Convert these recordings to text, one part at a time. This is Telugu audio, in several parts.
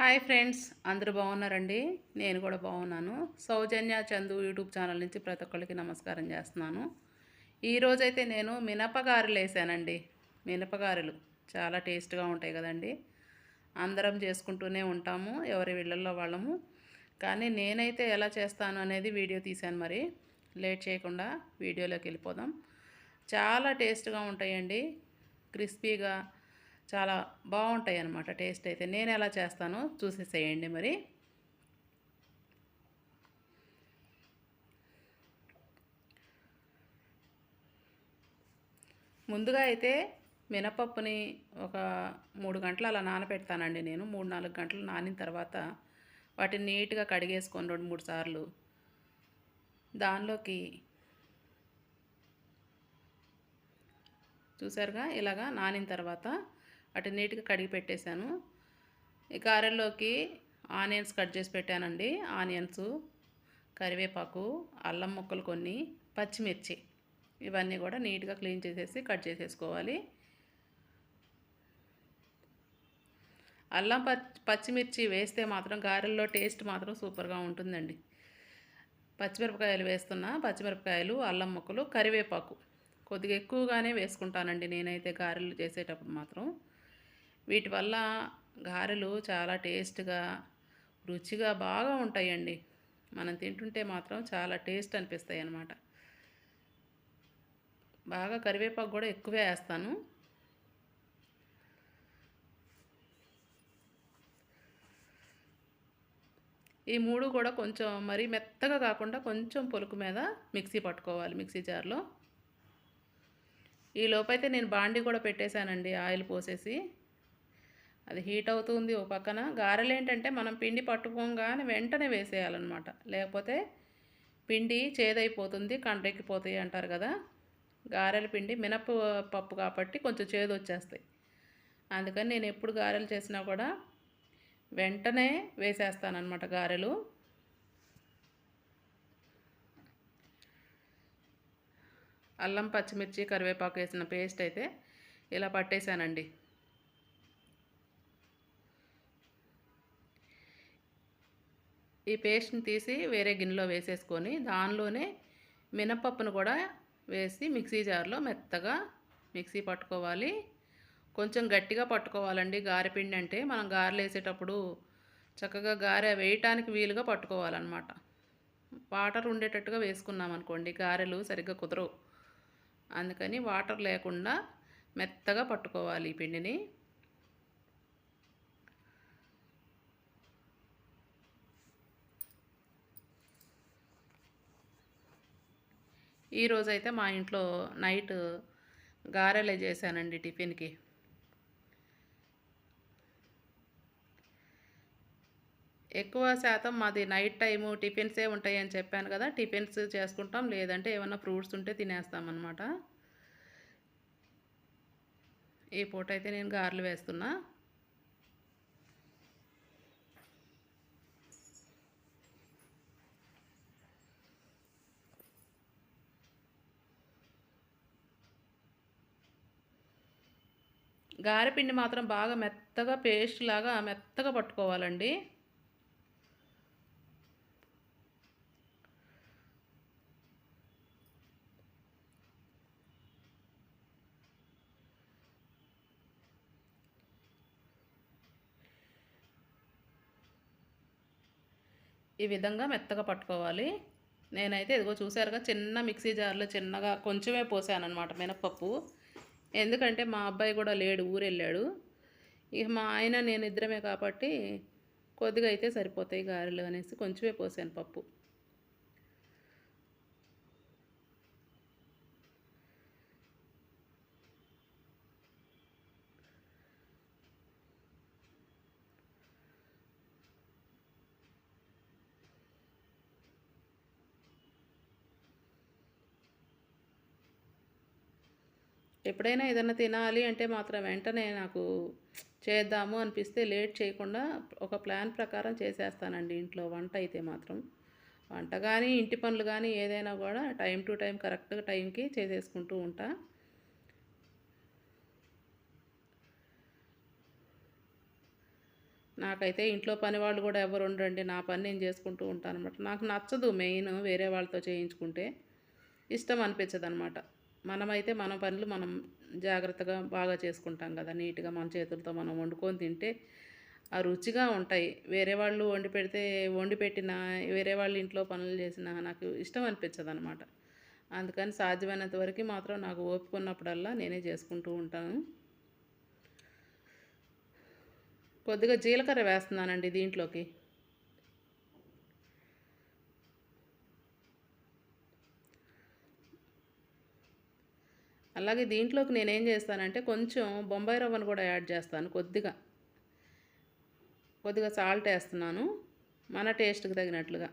హాయ్ ఫ్రెండ్స్ అందరూ బాగున్నారండి? నేను కూడా బాగున్నాను. సౌజన్య చందు యూట్యూబ్ ఛానల్ నుంచి ప్రతి ఒక్కరికి నమస్కారం చేస్తున్నాను. ఈరోజైతే నేను మినపగారెలు వేసానండి. మినపగారెలు చాలా టేస్ట్గా ఉంటాయి కదండి. అందరం చేసుకుంటూనే ఉంటాము ఎవరి వీళ్ళల్లో వాళ్ళము. కానీ నేనైతే ఎలా చేస్తాను అనేది వీడియో తీశాను మరి. లేట్ చేయకుండా వీడియోలోకి వెళ్ళిపోదాం. చాలా టేస్ట్గా ఉంటాయండి. క్రిస్పీగా చాలా బాగుంటాయి అన్నమాట టేస్ట్ అయితే. నేను ఎలా చేస్తానో చూసేసేయండి మరి. ముందుగా అయితే మినపప్పుని ఒక మూడు గంటలు అలా నానబెడతానండి నేను. మూడు నాలుగు గంటలు నానిన తర్వాత వాటిని నీట్గా కడిగేసుకొని రెండు మూడు సార్లు దానిలోకి చూసారుగా? ఇలాగా నానిన తర్వాత అటు నీట్గా కడిగి పెట్టేశాను. ఈ గారెల్లోకి ఆనియన్స్ కట్ చేసి పెట్టానండి. ఆనియన్స్ కరివేపాకు అల్లం ముక్కలు కొన్ని పచ్చిమిర్చి ఇవన్నీ కూడా నీట్గా క్లీన్ చేసేసి కట్ చేసేసుకోవాలి. అల్లం పచ్చి పచ్చిమిర్చి వేస్తే మాత్రం గారెల్లో టేస్ట్ మాత్రం సూపర్గా ఉంటుందండి. పచ్చిమిరపకాయలు వేస్తున్నా పచ్చిమిరపకాయలు అల్లం ముక్కలు కరివేపాకు కొద్దిగా ఎక్కువగానే వేసుకుంటానండి నేనైతే గారెలు చేసేటప్పుడు మాత్రం. వీటి వల్ల గారెలు చాలా టేస్ట్గా రుచిగా బాగా ఉంటాయండి. మనం తింటుంటే మాత్రం చాలా టేస్ట్ అనిపిస్తాయి అన్నమాట. బాగా కరివేపాకు కూడా ఎక్కువే వేస్తాను. ఈ మూడు కూడా కొంచెం మరీ మెత్తగా కాకుండా కొంచెం పొలుకు మీద మిక్సీ పట్టుకోవాలి మిక్సీ జార్లో. ఈ లోపైతే నేను బాండి కూడా పెట్టేశానండి ఆయిల్ పోసేసి. అది హీట్ అవుతుంది ఓ పక్కన. గారెలు ఏంటంటే మనం పిండి పట్టుకోగానే వెంటనే వేసేయాలన్నమాట. లేకపోతే పిండి చేదైపోతుంది కండ్రెక్కిపోతాయి అంటారు కదా. గారెల పిండి మినప పప్పు కాబట్టి కొంచెం చేదు వచ్చేస్తాయి అందుకని నేను ఎప్పుడు గారెలు చేసినా కూడా వెంటనే వేసేస్తానమాట గారెలు. అల్లం పచ్చిమిర్చి కరివేపాకు వేసిన పేస్ట్ అయితే ఇలా పట్టేశానండి. ఈ పేస్ట్ని తీసి వేరే గిన్నెలో వేసేసుకొని దానిలోనే మినపప్పును కూడా వేసి మిక్సీ జార్లో మెత్తగా మిక్సీ పట్టుకోవాలి. కొంచెం గట్టిగా పట్టుకోవాలండి. గారెపిండి అంటే మనం గారెలు వేసేటప్పుడు చక్కగా గారె వేయటానికి వీలుగా పట్టుకోవాలన్నమాట. వాటర్ ఉండేటట్టుగా వేసుకున్నాం అనుకోండి గారెలు సరిగ్గా కుదరవు. అందుకని వాటర్ లేకుండా మెత్తగా పట్టుకోవాలి ఈ పిండిని. ఈరోజైతే మా ఇంట్లో నైట్ గారెలే చేశానండి టిఫిన్కి. ఎక్కువ శాతం మాది నైట్ టైము టిఫిన్సే ఉంటాయని చెప్పాను కదా టిఫిన్స్ చేసుకుంటాం లేదంటే ఏమన్నా ఫ్రూట్స్ ఉంటే తినేస్తాం ఈ పూట అయితే నేను గారెలు వేస్తున్నా. గారెపిండి మాత్రం బాగా మెత్తగా పేస్ట్ లాగా మెత్తగా పట్టుకోవాలండి. ఈ విధంగా మెత్తగా పట్టుకోవాలి. నేనైతే ఇదిగో చూసారుగా చిన్న మిక్సీ జార్లో చిన్నగా కొంచెమే పోసాను అనమాట మినపప్పు ఎందుకంటే మా అబ్బాయి కూడా లేడు ఊరు వెళ్ళాడు ఇక మా ఆయన నేను ఇద్దరమే కాబట్టి కొద్దిగా అయితే సరిపోతాయి గారెలు అనేసి కొంచెమే పోసాను పప్పు. ఎప్పుడైనా ఏదైనా తినాలి అంటే మాత్రం వెంటనే నాకు చేద్దాము అనిపిస్తే లేట్ చేయకుండా ఒక ప్లాన్ ప్రకారం చేసేస్తానండి ఇంట్లో వంట అయితే మాత్రం. వంట కానీ ఇంటి పనులు కానీ ఏదైనా కూడా టైం టు టైం కరెక్ట్గా టైంకి చేసేసుకుంటూ ఉంటా. నాకైతే ఇంట్లో పని వాళ్ళు కూడా ఎవరు ఉండరండి. నా పని నేను చేసుకుంటూ ఉంటాను అనమాట నాకు నచ్చదు మెయిన్ వేరే వాళ్ళతో చేయించుకుంటే. ఇష్టం అనిపించదు అనమాట మనమైతే మన పనులు మనం జాగ్రత్తగా బాగా చేసుకుంటాం కదా. నీట్గా మన చేతులతో మనం వండుకొని తింటే ఆ రుచిగా ఉంటాయి. వేరే వాళ్ళు వండి పెడితే వండి పెట్టిన వేరే వాళ్ళ ఇంట్లో పనులు చేసినా నాకు ఇష్టం అనిపించదు అనమాట అందుకని సాధ్యమైనంత వరకు మాత్రం నాకు ఓపుకున్నప్పుడల్లా నేనే చేసుకుంటూ ఉంటాను. కొద్దిగా జీలకర్ర వేస్తున్నానండి దీంట్లోకి. అలాగే దీంట్లోకి నేనేం చేస్తానంటే కొంచెం బొంబాయి రవ్వను కూడా యాడ్ చేస్తాను కొద్దిగా. కొద్దిగా సాల్ట్ వేస్తున్నాను మన టేస్ట్కి తగినట్లుగా.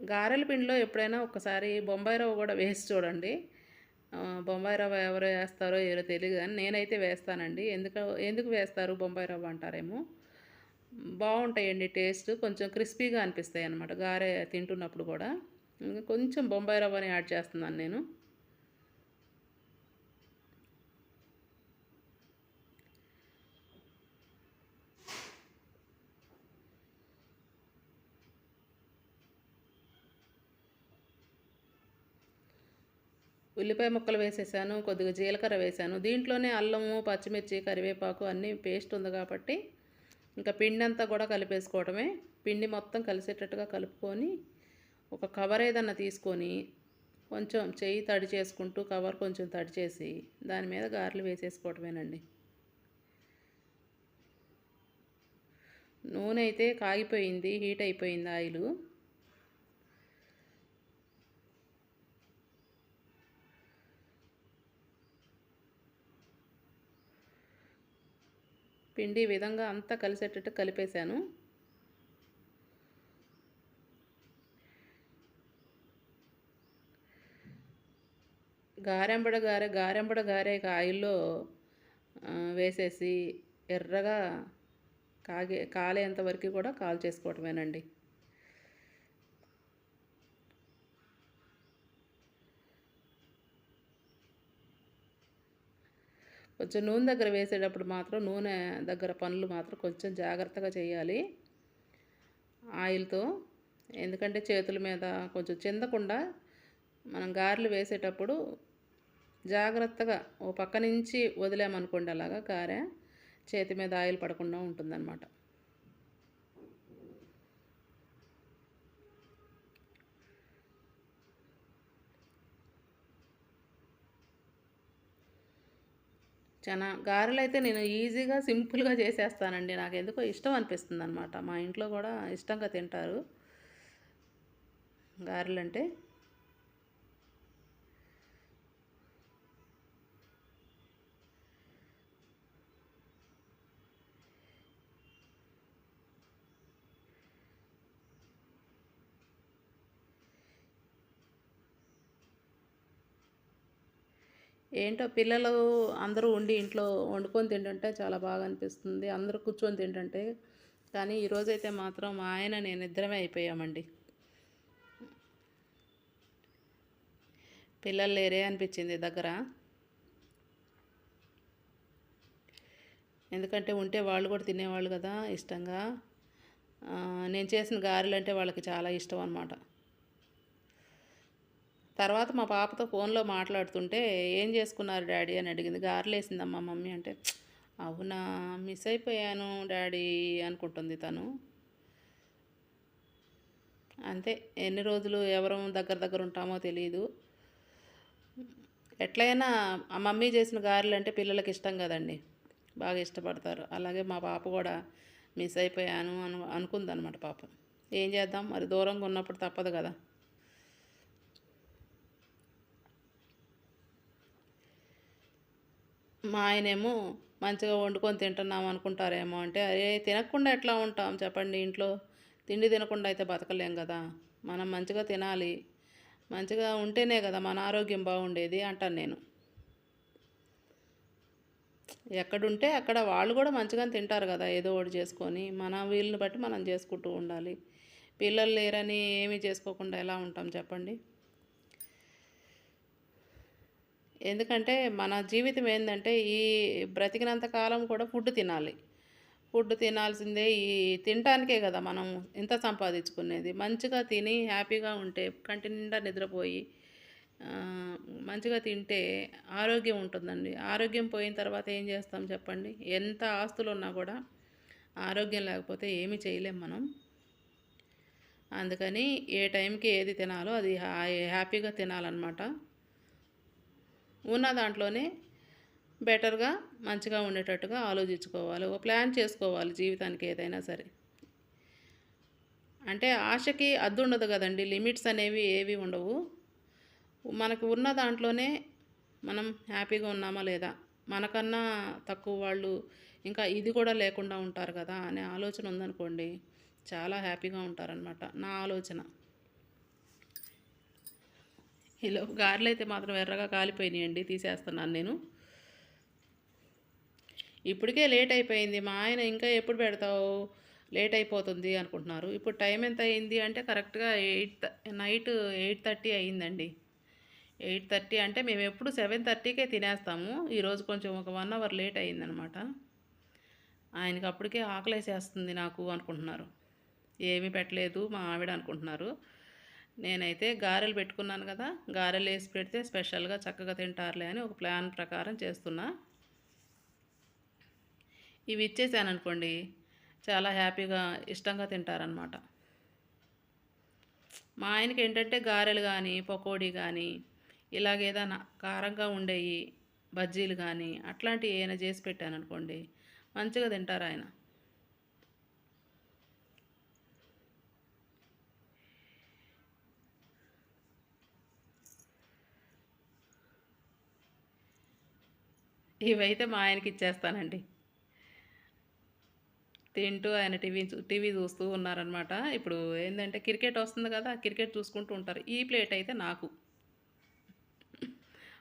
గారెల పిండిలో ఎప్పుడైనా ఒకసారి బొంబాయి రవ్వ కూడా వేసి చూడండి. బొంబాయి రవ్వ ఎవరు వేస్తారో ఏదో తెలియదు కానీ నేనైతే వేస్తానండి. ఎందుకు ఎందుకు వేస్తారు బొంబాయి రవ్వ అంటారేమో? బాగుంటాయండి టేస్ట్. కొంచెం క్రిస్పీగా అనిపిస్తాయి అన్నమాట. గారె తింటున్నప్పుడు కూడా. ఇంకా కొంచెం బొంబాయి రవ్వని యాడ్ చేస్తున్నాను నేను. ఉల్లిపాయ ముక్కలు వేసేసాను కొద్దిగా జీలకర్ర వేసాను. దీంట్లోనే అల్లము పచ్చిమిర్చి కరివేపాకు అన్నీ పేస్ట్ ఉంది కాబట్టి ఇంకా పిండి అంతా కూడా కలిపేసుకోవడమే పిండి మొత్తం కలిసేటట్టుగా కలుపుకొని ఒక కవర్ ఏదన్నా తీసుకొని కొంచెం చెయ్యి తడి చేసుకుంటూ కవర్ కొంచెం తడి చేసి దాని మీద గారెలు వేసేసుకోవటమేనండి. నూనె అయితే కాగిపోయింది హీట్ అయిపోయింది ఆయిల్. పిండి ఈ విధంగా అంతా కలిసేటట్టు కలిపేశాను. గారెంబడ గారె గారెంబడ గారె ఆయిల్లో వేసేసి ఎర్రగా కాగే కాలేంత వరకు కూడా కాల్ చేసుకోవటమేనండి. కొంచెం నూనె దగ్గర వేసేటప్పుడు మాత్రం నూనె దగ్గర పనులు మాత్రం కొంచెం జాగ్రత్తగా చేయాలి ఆయిల్తో. ఎందుకంటే చేతుల మీద కొంచెం చిందకుండా మనం గారెలు వేసేటప్పుడు జాగ్రత్తగా ఓ పక్క నుంచి వదిలామనుకోండి అలాగా గారె చేతి మీద ఆయిల్ పడకుండా ఉంటుందన్నమాట. చనా గారెలు అయితే నేను ఈజీగా సింపుల్గా చేసేస్తానండి. నాకు ఎందుకో ఇష్టం అనిపిస్తుంది అనమాట మా ఇంట్లో కూడా ఇష్టంగా తింటారు గారెలు అంటే ఏంటో పిల్లలు అందరూ ఉండి ఇంట్లో వండుకొని తింటుంటే చాలా బాగా అనిపిస్తుంది. అందరూ కూర్చొని తింటుంటే. కానీ ఈరోజైతే మాత్రం మా ఆయన నేను ఇద్దరమే అయిపోయామండి. పిల్లలు లేరే అనిపించింది దగ్గర. ఎందుకంటే ఉంటే వాళ్ళు కూడా తినేవాళ్ళు కదా ఇష్టంగా. నేను చేసిన గారెలు అంటే వాళ్ళకి చాలా ఇష్టం అన్నమాట. తర్వాత మా పాపతో ఫోన్లో మాట్లాడుతుంటే ఏం చేసుకున్నారు డాడీ? అని అడిగింది. గారెలేసిందమ్మా మమ్మీ. అంటే అవునా మిస్ అయిపోయాను డాడీ అనుకుంటుంది తను. అంతే. ఎన్ని రోజులు ఎవరు దగ్గర దగ్గర ఉంటామో తెలియదు ఎట్లయినా ఆ మమ్మీ చేసిన గారెలు అంటే పిల్లలకి ఇష్టం కదండి. బాగా ఇష్టపడతారు. అలాగే మా పాప కూడా మిస్ అయిపోయాను అను అనుకుందనమాట పాపం. ఏం చేద్దాం? మరి దూరంగా ఉన్నప్పుడు తప్పదు కదా. మా ఆయనేమో మంచిగా వండుకొని తింటున్నాం అనుకుంటారేమో అంటే అరే తినకుండా ఎట్లా ఉంటాం? చెప్పండి ఇంట్లో. తిండి తినకుండా అయితే బతకలేం కదా. మనం మంచిగా తినాలి. మంచిగా ఉంటేనే కదా మన ఆరోగ్యం బాగుండేది అంటాను నేను. ఎక్కడుంటే అక్కడ వాళ్ళు కూడా మంచిగా తింటారు కదా ఏదో ఒకటి చేసుకొని. మన వీళ్ళని బట్టి మనం చేసుకుంటూ ఉండాలి. పిల్లలు లేరని ఏమీ చేసుకోకుండా ఎలా ఉంటాం చెప్పండి? ఎందుకంటే మన జీవితం ఏంటంటే ఈ బ్రతికినంత కాలం కూడా ఫుడ్ తినాలి. ఫుడ్ తినాల్సిందే ఈ తినటానికే కదా మనం ఇంత సంపాదించుకునేది. మంచిగా తిని హ్యాపీగా ఉంటే కంటి నిండా నిద్రపోయి మంచిగా తింటే ఆరోగ్యం ఉంటుందండి. ఆరోగ్యం పోయిన తర్వాత ఏం చేస్తాం చెప్పండి? ఎంత ఆస్తులు ఉన్నా కూడా ఆరోగ్యం లేకపోతే ఏమీ చేయలేం మనం. అందుకని ఏ టైంకి ఏది తినాలో అది హ్యాపీగా తినాలన్నమాట. ఉన్న దాంట్లోనే బెటర్గా మంచిగా ఉండేటట్టుగా ఆలోచించుకోవాలి. ఒక ప్లాన్ చేసుకోవాలి జీవితానికి ఏదైనా సరే. అంటే ఆశకి అద్దు ఉండదు కదండి. లిమిట్స్ అనేవి ఏవి ఉండవు. మనకు ఉన్న దాంట్లోనే మనం హ్యాపీగా ఉన్నామా లేదా? మనకన్నా తక్కువ వాళ్ళు ఇంకా ఇది కూడా లేకుండా ఉంటారు కదా అనే ఆలోచన ఉందనుకోండి చాలా హ్యాపీగా ఉంటారనమాట నా ఆలోచన. హలో గారెలు అయితే మాత్రం ఎర్రగా కాలిపోయినాయండి తీసేస్తున్నాను నేను. ఇప్పటికే లేట్ అయిపోయింది మా ఆయన ఇంకా ఎప్పుడు పెడతావు? లేట్ అయిపోతుంది అనుకుంటున్నారు. ఇప్పుడు టైం ఎంత అయింది అంటే కరెక్ట్గా ఎయిట్ నైట్ ఎయిట్ థర్టీ అయిందండి. ఎయిట్ థర్టీ అంటే మేము ఎప్పుడు సెవెన్ థర్టీకే తినేస్తాము. ఈరోజు కొంచెం ఒక వన్ అవర్ లేట్ అయిందనమాట. ఆయనకి అప్పటికే ఆకలేసేస్తుంది నాకు అనుకుంటున్నారు. ఏమీ పెట్టలేదు మా ఆవిడ అనుకుంటున్నారు. నేనైతే గారెలు పెట్టుకున్నాను కదా గారెలు వేసి పెడితే స్పెషల్గా చక్కగా తింటారులే అని ఒక ప్లాన్ ప్రకారం చేస్తున్నా. ఇవి ఇచ్చేసాను అనుకోండి చాలా హ్యాపీగా ఇష్టంగా తింటారనమాట మా ఆయనకి ఏంటంటే గారెలు కానీ పకోడీ కానీ ఇలాగేదైనా కారంగా ఉండేవి బజ్జీలు కానీ అట్లాంటివి ఏమైనా చేసి పెట్టాను అనుకోండి మంచిగా తింటారు ఆయన. ఇవైతే మా ఆయనకి ఇచ్చేస్తానండి. తింటూ ఆయన టీవీ చూ- టీవీ చూస్తూ ఉన్నారనమాట ఇప్పుడు ఏంటంటే క్రికెట్ వస్తుంది కదా క్రికెట్ చూసుకుంటూ ఉంటారు. ఈ ప్లేట్ అయితే నాకు.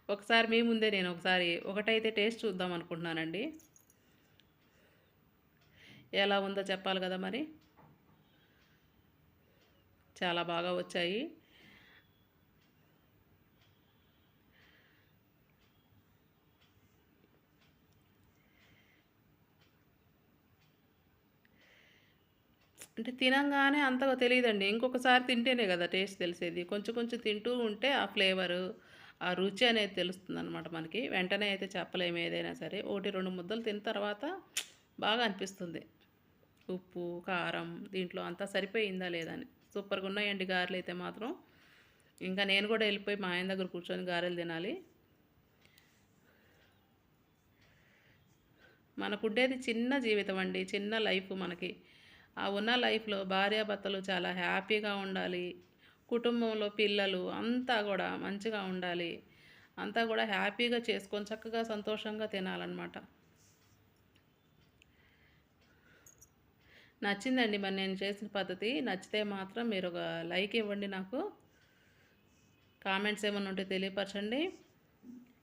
ఒకసారి మీ ముందే నేను ఒకసారి ఒకటైతే టేస్ట్ చూద్దాం అనుకుంటున్నానండి. ఎలా ఉందో చెప్పాలి కదా మరి? చాలా బాగా వచ్చాయి. అంటే తినంగానే అంతగా తెలియదండి. ఇంకొకసారి తింటేనే కదా టేస్ట్ తెలిసేది. కొంచెం కొంచెం తింటూ ఉంటే ఆ ఫ్లేవరు ఆ రుచి అనేది తెలుస్తుంది అనమాట మనకి. వెంటనే అయితే చెప్పలేము ఏదైనా సరే. ఒకటి రెండు ముద్దలు తిన్న తర్వాత బాగా అనిపిస్తుంది. ఉప్పు కారం దీంట్లో అంతా సరిపోయిందా లేదా అని. సూపర్గా ఉన్నాయండి గారెలు అయితే మాత్రం. ఇంకా నేను కూడా వెళ్ళిపోయి మా ఆయన దగ్గర కూర్చొని గారెలు తినాలి. మనకు ఉండేది చిన్న జీవితం అండి. చిన్న లైఫ్ మనకి. ఆ ఉన్న లైఫ్లో భార్యాభర్తలు చాలా హ్యాపీగా ఉండాలి. కుటుంబంలో పిల్లలు అంతా కూడా మంచిగా ఉండాలి. అంతా కూడా హ్యాపీగా చేసుకొని చక్కగా సంతోషంగా తినాలన్నమాట. నచ్చిందండి మరి నేను చేసిన పద్ధతి. నచ్చితే మాత్రం మీరు ఒక లైక్ ఇవ్వండి నాకు. కామెంట్స్ ఏమైనా ఉంటే తెలియపరచండి.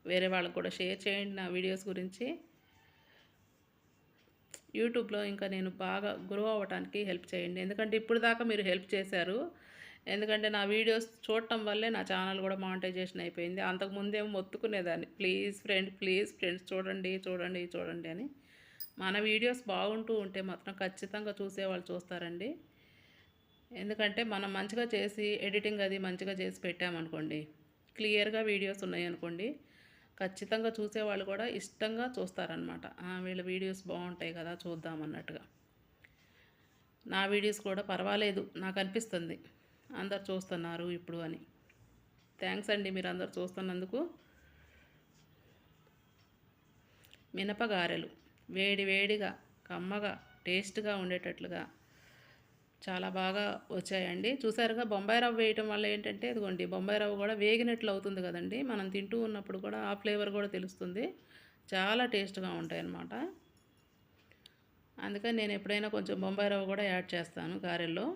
వేరే వాళ్ళకు కూడా షేర్ చేయండి నా వీడియోస్ గురించి. యూట్యూబ్లో ఇంకా నేను బాగా గ్రో అవ్వడానికి హెల్ప్ చేయండి. ఎందుకంటే ఇప్పుడు దాకా మీరు హెల్ప్ చేశారు. ఎందుకంటే నా వీడియోస్ చూడటం వల్లే నా ఛానల్ కూడా మానిటైజేషన్ అయిపోయింది. అంతకు ముందేమో మొత్తుకునేదాన్ని. ప్లీజ్ ఫ్రెండ్ ప్లీజ్ ఫ్రెండ్స్ చూడండి చూడండి చూడండి అని. మన వీడియోస్ బాగుంటూ ఉంటే మాత్రం ఖచ్చితంగా చూసేవాళ్ళు చూస్తారండి. ఎందుకంటే మనం మంచిగా చేసి ఎడిటింగ్ అది మంచిగా చేసి పెట్టామనుకోండి క్లియర్గా వీడియోస్ ఉన్నాయనుకోండి ఖచ్చితంగా చూసేవాళ్ళు కూడా ఇష్టంగా చూస్తారనమాట వీళ్ళ వీడియోస్ బాగుంటాయి కదా చూద్దాం అన్నట్టుగా. నా వీడియోస్ కూడా పర్వాలేదు నాకు అనిపిస్తుంది అందరు చూస్తున్నారు ఇప్పుడు అని. థ్యాంక్స్ అండి మీరు అందరు చూస్తున్నందుకు. మినపగారెలు వేడి వేడిగా కమ్మగా టేస్ట్గా ఉండేటట్లుగా చాలా బాగా వచ్చాయండి. చూసారుగా బొంబాయి రవ్వ వేయటం వల్ల ఏంటంటే ఇదిగోండి బొంబాయి రవ్వ కూడా వేగినట్లు అవుతుంది కదండి. మనం తింటూ ఉన్నప్పుడు కూడా ఆ ఫ్లేవర్ కూడా తెలుస్తుంది. చాలా టేస్ట్గా ఉంటాయన్నమాట. అందుకని నేను ఎప్పుడైనా కొంచెం బొంబాయి రవ్వ కూడా యాడ్ చేస్తాను గారెల్లో.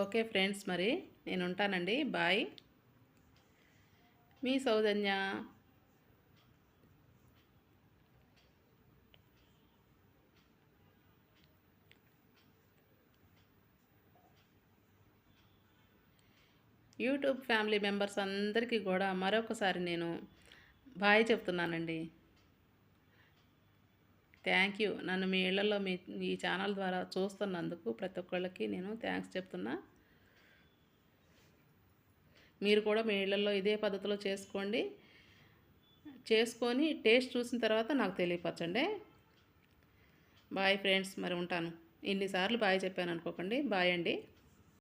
ఓకే ఫ్రెండ్స్ మరి నేను ఉంటానండి బాయ్. మీ సౌజన్య. యూట్యూబ్ ఫ్యామిలీ మెంబర్స్ అందరికీ కూడా మరొకసారి నేను బాయ్ చెప్తున్నానండి. Thank you. నన్ను మీ ఇళ్ళలో మీ ఈ ఛానల్ ద్వారా చూస్తున్నందుకు ప్రతి ఒక్కళ్ళకి నేను థ్యాంక్స్ చెప్తున్నా. మీరు కూడా మీ ఇళ్ళలో ఇదే పద్ధతిలో చేసుకోండి. చేసుకొని టేస్ట్ చూసిన తర్వాత నాకు తెలియపరచండి. బాయ్ ఫ్రెండ్స్ మరి ఉంటాను. ఇన్నిసార్లు బాయ్ చెప్పాను అనుకోకండి. బాయ్ అండి.